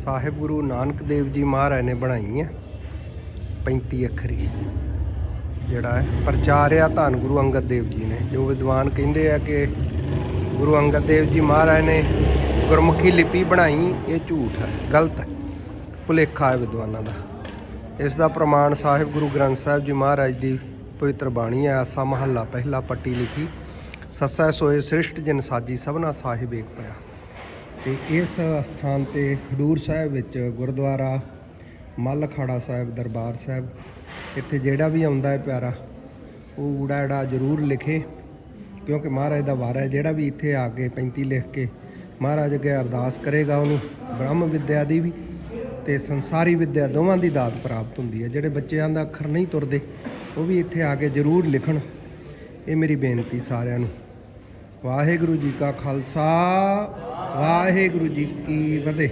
ਸਾਹਿਬ ਗੁਰੂ ਨਾਨਕ ਦੇਵ ਜੀ ਮਹਾਰਾਜ ਨੇ ਬਣਾਈ ਹੈ 35 ਅੱਖਰੀ। ਜਿਹੜਾ ਹੈ ਪ੍ਰਚਾਰਿਆ ਧੰਨ ਗੁਰੂ ਅੰਗਦ ਦੇਵ ਜੀ ਨੇ, ਜੋ ਵਿਦਵਾਨ ਕਹਿੰਦੇ ਆ ਕਿ ਗੁਰੂ ਅੰਗਦ ਦੇਵ ਜੀ ਮਹਾਰਾਜ ਨੇ ਗੁਰਮੁਖੀ ਲਿਪੀ ਬਣਾਈ, ਇਹ ਝੂਠ ਹੈ, ਗਲਤ ਹੈ, ਭੁਲੇਖਾ ਹੈ ਵਿਦਵਾਨਾਂ ਦਾ। ਇਸ ਦਾ ਪ੍ਰਮਾਣ ਸਾਹਿਬ ਗੁਰੂ ਗ੍ਰੰਥ ਸਾਹਿਬ ਜੀ ਮਹਾਰਾਜ ਦੀ ਪਵਿੱਤਰ ਬਾਣੀ ਹੈ, ਆਸਾ ਮਹੱਲਾ, ਪਹਿਲਾ ਪੱਟੀ ਲਿਖੀ, ਸੱਸਾ ਸੋਏ ਸ੍ਰਿਸ਼ਟ ਜਨ ਸਾਜੀ ਸਭਨਾ ਸਾਹਿਬ ਏਕ ਪਿਆ। ਤੇ ਇਸ ਸਥਾਨ ਤੇ ਖਡੂਰ ਸਾਹਿਬ ਵਿੱਚ ਗੁਰਦੁਆਰਾ, ਮੱਲਖਾੜਾ ਸਾਹਿਬ, ਦਰਬਾਰ ਸਾਹਿਬ, ਇੱਥੇ ਜਿਹੜਾ ਵੀ ਆਉਂਦਾ ਹੈ ਪਿਆਰਾ, ਉਹ ਊੜਾ ੜਾ ਜ਼ਰੂਰ ਲਿਖੇ, ਕਿਉਂਕਿ ਮਹਾਰਾਜ ਦਾ ਵਾਰ ਹੈ, ਜਿਹੜਾ ਵੀ ਇੱਥੇ ਆ ਕੇ 35 ਲਿਖ ਕੇ ਮਹਾਰਾਜ ਅੱਗੇ ਅਰਦਾਸ ਕਰੇਗਾ ਉਹਨੂੰ, ਬ੍ਰਹਮ ਵਿਦਿਆ ਦੀ ਵੀ ਤੇ ਸੰਸਾਰੀ ਵਿਦਿਆ ਦੋਵਾਂ ਦੀ ਦਾਤ ਪ੍ਰਾਪਤ ਹੁੰਦੀ ਹੈ, ਜਿਹੜੇ ਬੱਚਿਆਂ ਦਾ ਅੱਖਰ ਨਹੀਂ ਤੁਰਦੇ, ਉਹ ਵੀ ਇੱਥੇ ਆ ਕੇ ਜ਼ਰੂਰ ਲਿਖਣ। ਇਹ ਮੇਰੀ ਬੇਨਤੀ ਸਾਰਿਆਂ ਨੂੰ। ਵਾਹਿਗੁਰੂ ਜੀ ਕਾ ਖਾਲਸਾ ਵਾਹਿਗੁਰੂ ਜੀ ਕੀ ਫਤਿਹ।